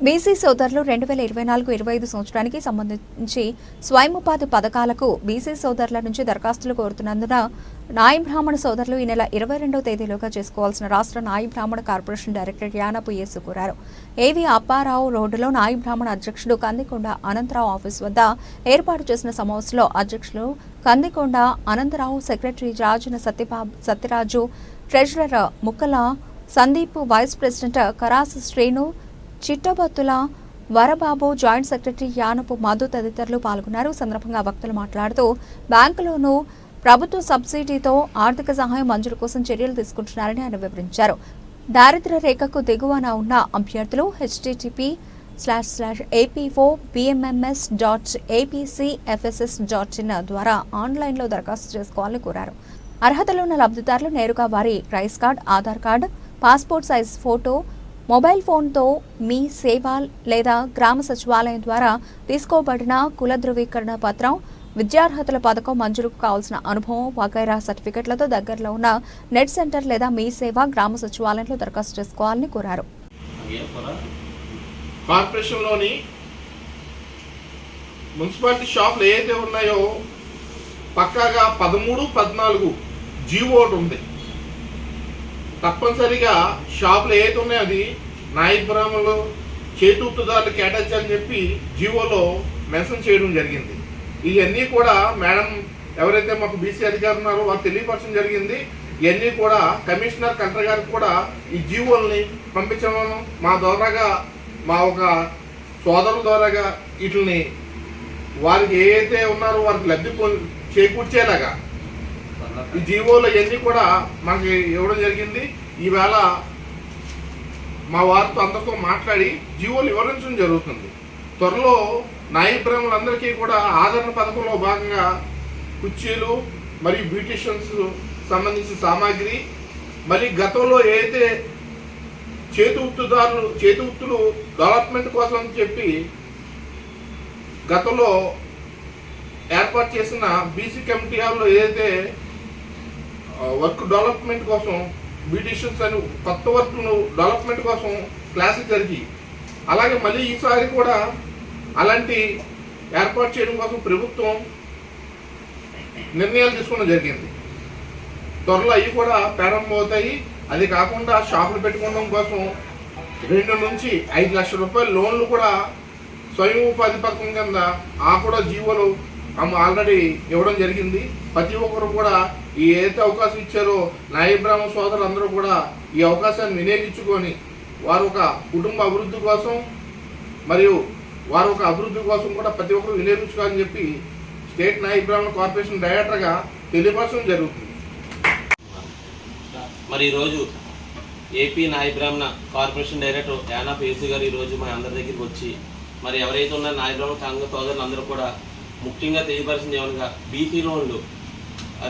BC సోదరులు రెండు వేల ఇరవై నాలుగు ఇరవై ఐదు సంవత్సరానికి సంబంధించి స్వయం ఉపాధి పథకాలకు బీసీ సోదరుల నుంచి దరఖాస్తులు కోరుతున్నందున నాయి బ్రాహ్మణ సోదరులు ఈ నెల ఇరవై రెండవ తేదీలోగా చేసుకోవాల్సిన రాష్ట్ర నాయి బ్రాహ్మణ కార్పొరేషన్ డైరెక్టర్ యానపు యేసు కోరారు. ఏవి అప్పారావు రోడ్డులో నాయి బ్రాహ్మణ అధ్యక్షుడు కందికొండ అనంతరావు ఆఫీస్ వద్ద ఏర్పాటు చేసిన సమావేశంలో అధ్యక్షులు Kandikonda Anantharao secretary రాజున Satyababu Satyaraju treasurer Mukkala Sandeep vice president Karas Srinu Chittabathula Varababu joint secretary Yanapu Madhu తదితరులు పాల్గొన్నారు. సందర్భంగా వక్తలు మాట్లాడుతూ బ్యాంకులోనూ ప్రభుత్వ సబ్సిడీతో ఆర్థిక సహాయం మంజూరు కోసం చర్యలు తీసుకుంటున్నారని ఆయన వివరించారు. దారిద్ర్య రేఖకు దిగువన ఉన్న అభ్యర్థులు HTTP slash slash APO BMMS dot APCFSS dot in ద్వారా ఆన్లైన్లో దరఖాస్తు చేసుకోవాలని కోరారు. అర్హతలు ఉన్న లబ్ధిదారులు నేరుగా వారి rice card Aadhaar card passport size photo mobile ఫోన్తో మీ సేవ లేదా గ్రామ సచివాలయం ద్వారా తీసుకోబడిన కుల ధృవీకరణ పత్రం విద్యార్హతల పథకం మంజూరుకు కావాల్సిన అనుభవం వగైరా సర్టిఫికెట్లతో దగ్గరలో ఉన్న నెట్ సెంటర్ లేదా మీ సేవ గ్రామ సచివాలయంలో దరఖాస్తు చేసుకోవాలని కోరారు. కార్పొరేషన్లోని మున్సిపాలిటీ షాపులు ఏదైతే ఉన్నాయో పక్కాగా పదమూడు పద్నాలుగు జీవో ఒకటి ఉంది. తప్పనిసరిగా షాపులు ఏదైతే ఉన్నాయో అది నాయక్ బ్రాహ్మణులు చేతూర్తుదారులు కేటాయించాలని చెప్పి జీవోలో మెన్షన్ చేయడం జరిగింది. ఇవన్నీ కూడా మేడం ఎవరైతే మాకు బీసీ అధికారులు ఉన్నారో వారు తెలియపరచడం జరిగింది. ఇవన్నీ కూడా కమిషనర్ కలెక్టర్ గారికి కూడా ఈ జీవోల్ని పంపించమను మా ద్వారాగా మా ఒక సోదరుల ద్వారాగా వీటిని వారికి ఏదైతే ఉన్నారో వారికి లబ్ధి చేకూర్చేలాగా ఈ జీవోలు ఇవన్నీ కూడా మనకి ఇవ్వడం జరిగింది. ఈవేళ మా వారితో అందరితో మాట్లాడి జీవోలు వివరించడం జరుగుతుంది. త్వరలో నాయక కూడా ఆదరణ పథకంలో భాగంగా కుర్చీలు మరియు బ్యూటిషియన్స్ సంబంధించిన సామాగ్రి మరి గతంలో ఏదైతే చేతి ఉత్తుదారులు చేతి ఉత్తులు డెవలప్మెంట్ కోసం అని చెప్పి గతంలో ఏర్పాటు చేసిన బీసీ కమిటీ హాల్లో ఏదైతే వర్క్ డెవలప్మెంట్ కోసం బ్యూటిషియన్స్ అని కొత్త వర్క్ను డెవలప్మెంట్ కోసం క్లాసులు జరిగి అలాగే మళ్ళీ ఈసారి కూడా అలాంటి ఏర్పాటు చేయడం కోసం ప్రభుత్వం నిర్ణయాలు తీసుకోవడం జరిగింది. త్వరలో అవి కూడా ప్రారంభమవుతాయి. అది కాకుండా షాపులు పెట్టుకోవడం కోసం రెండు నుంచి ఐదు లక్షల రూపాయల లోన్లు కూడా స్వయం ఉపాధి పథకం కింద ఆ కూడా జీవోలు ఆల్రెడీ ఇవ్వడం జరిగింది. ప్రతి ఒక్కరు కూడా ఈ ఏదైతే అవకాశం ఇచ్చారో నాయప్రాహ్మణ సోదరులు అందరూ కూడా ఈ అవకాశాన్ని వినియోగించుకొని వారు ఒక కుటుంబ అభివృద్ధి కోసం మరియు వారు ఒక అభివృద్ధి కోసం కూడా ప్రతి ఒక్కరు వినియోగించుకోవాలని చెప్పి స్టేట్ నాయబ్రాహ్మణ కార్పొరేషన్ డైరెక్టర్గా తెలియపరచడం జరుగుతుంది. మరి ఈరోజు ఏపీ నాయబ్రాహ్మణ కార్పొరేషన్ డైరెక్టర్ యానా పేసు గారు ఈరోజు మా అందరి దగ్గరికి వచ్చి మరి ఎవరైతే ఉన్నారో నాయబ్రాహ్మణ సంఘ సోదరులు అందరూ కూడా ముఖ్యంగా తెలియపరిచింది ఏమనగా బీసీ లోన్లు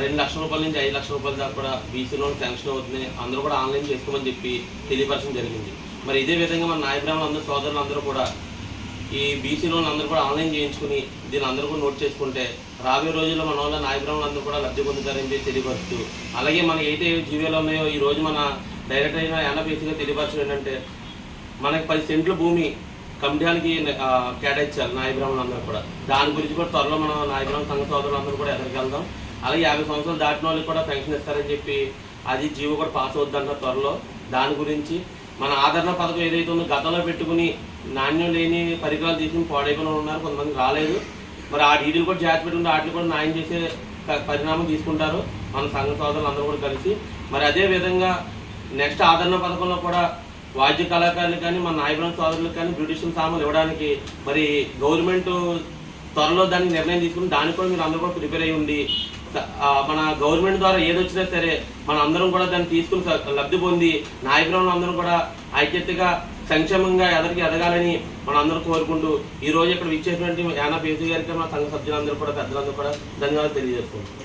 రెండు లక్షల రూపాయల నుంచి ఐదు లక్షల రూపాయల దాకా కూడా బీసీ లోన్ శాంక్షన్ అవుతున్నాయి. అందరూ కూడా ఆన్లైన్ చేసుకోమని చెప్పి తెలియపరచడం జరిగింది. మరి ఇదే విధంగా మన నాయ అందరూ సోదరులు అందరూ కూడా ఈ బీసీ లోన్లు అందరూ కూడా ఆన్లైన్ చేయించుకుని దీన్ని అందరూ కూడా నోట్ చేసుకుంటే రాబోయే రోజుల్లో మన వాళ్ళ నాయకురాలు అందరూ కూడా లబ్ధి పొందుతారని చెప్పి తెలియపరుస్తూ అలాగే మన ఏదైతే జీవోలు ఉన్నాయో ఈ రోజు మన డైరెక్టర్ అయిన ఎన్ఎఫ్ఎస్గా తెలియపరచడం ఏంటంటే మనకి పది సెంట్ల భూమి కమిటీలకి కేటాయించారు నాయబ్రాహ్మణ్ నాయబ్రాహ్మణులు అందరూ కూడా. దాని గురించి కూడా త్వరలో మనం నాయబ్రాహ్మణ సంఘ సోదరులు అందరూ కూడా ఎక్కడికి వెళ్దాం. అలాగే యాభై సంవత్సరాలు దాటిన వాళ్ళకి కూడా పెన్షన్ ఇస్తారని చెప్పి అది జీవో కూడా పాస్ అవుద్దంట త్వరలో. దాని గురించి మన ఆదరణ పథకం ఏదైతే ఉందో గతంలో పెట్టుకుని నాణ్యం లేని పరికరాలు తీసుకుని పాడైపోయిన ఉన్నారు కొంతమంది రాలేదు. మరి ఆ డీడీలు కూడా జాగ్రత్త పెట్టుకుంటే వాటిని కూడా న్యాయం చేసే పరిణామం తీసుకుంటారు మన సంఘ సోదరులు అందరూ కూడా కలిసి. మరి అదే విధంగా నెక్స్ట్ ఆదరణ పథకంలో కూడా వాద్య కళాకారులు కానీ మన నాయకుల సోదరులకు కానీ బ్యూటిషియన్ సామాన్లు ఇవ్వడానికి మరి గవర్నమెంట్ త్వరలో దానికి నిర్ణయం తీసుకుని దానికి కూడా మీరు అందరూ కూడా ప్రిపేర్ అయ్యి ఉండి మన గవర్నమెంట్ ద్వారా ఏది వచ్చినా సరే మన అందరం కూడా దాన్ని తీసుకుని లబ్ధి పొంది నాయకులను అందరం కూడా ఐక్యతగా సంక్షేమంగా ఎదరికి ఎదగాలని మనం అందరూ కోరుకుంటూ ఈ రోజు ఇక్కడ విచ్చేసినటువంటి యానా పేసి గారికి మా సంఘ సభ్యులందరూ కూడా పెద్దలందరూ కూడా ధన్యవాదాలు తెలియజేసుకుంటున్నాం.